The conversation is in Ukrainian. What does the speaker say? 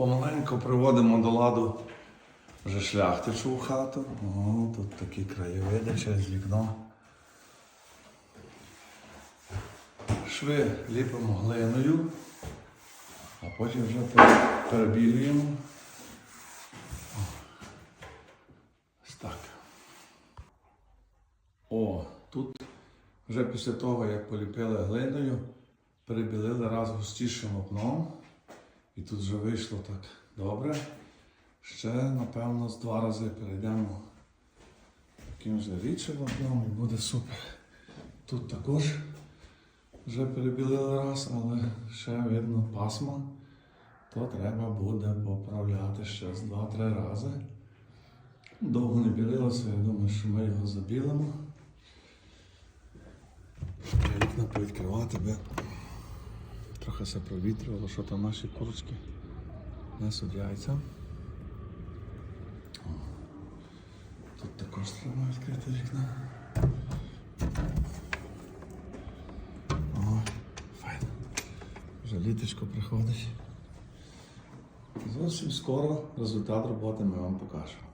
Помаленьку приводимо до ладу вже шляхтичу в хату. О, тут такі краєвиди через вікно. Шви ліпимо глиною, а потім вже перебілюємо. Ось так. О, тут вже після того, як поліпили глиною, перебілили раз густішим окном. І тут вже вийшло так добре. Ще, напевно, з два рази перейдемо таким же рідшим окном і буде супер. Тут також вже перебілили раз, але ще видно пасма, то треба буде поправляти ще з два-три рази. Довго не білилося, я думаю, що ми його забілимо. Вікна повідкривати, би трохи все провітрювало, що там наші курочки яйця. О, Тут також треба відкрити вікна. О, файно. Вже літочко приходить. Зовсім скоро результат роботи ми вам покажемо.